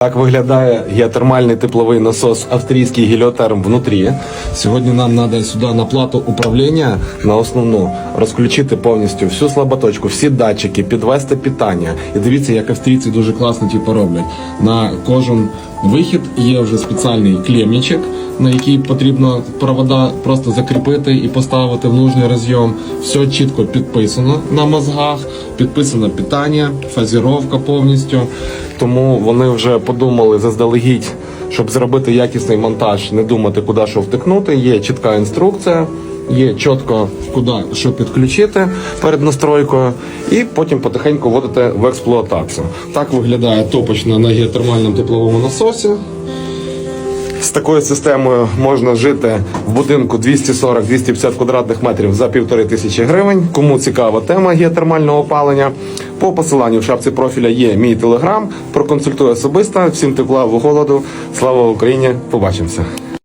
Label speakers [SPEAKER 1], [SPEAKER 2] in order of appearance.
[SPEAKER 1] Так виглядає геотермальний тепловий насос австрійський геліотерм внутрі. Сьогодні нам треба сюди на плату управління на основну розключити повністю всю слаботочку, всі датчики, підвести питання. І дивіться, як австрійці дуже класно типу, роблять. На кожен вихід є вже спеціальний клемничок, на який потрібно провода просто закріпити і поставити в нужний розйом. Все чітко підписано на мозгах, підписано питання, фазіровка повністю. Тому вони вже подумали заздалегідь, щоб зробити якісний монтаж, не думати, куди що втикнути. Є чітка інструкція, є чітко куди що підключити перед настройкою, і потім потихеньку вводити в експлуатацію. Так виглядає топочна на геотермальному тепловому насосі. Такою системою можна жити в будинку 240-250 квадратних метрів за півтори тисячі гривень. Кому цікава тема геотермального опалення, по посиланню в шапці профіля є мій телеграм. Проконсультую особисто. Всім тепла голоду. Слава Україні! Побачимося!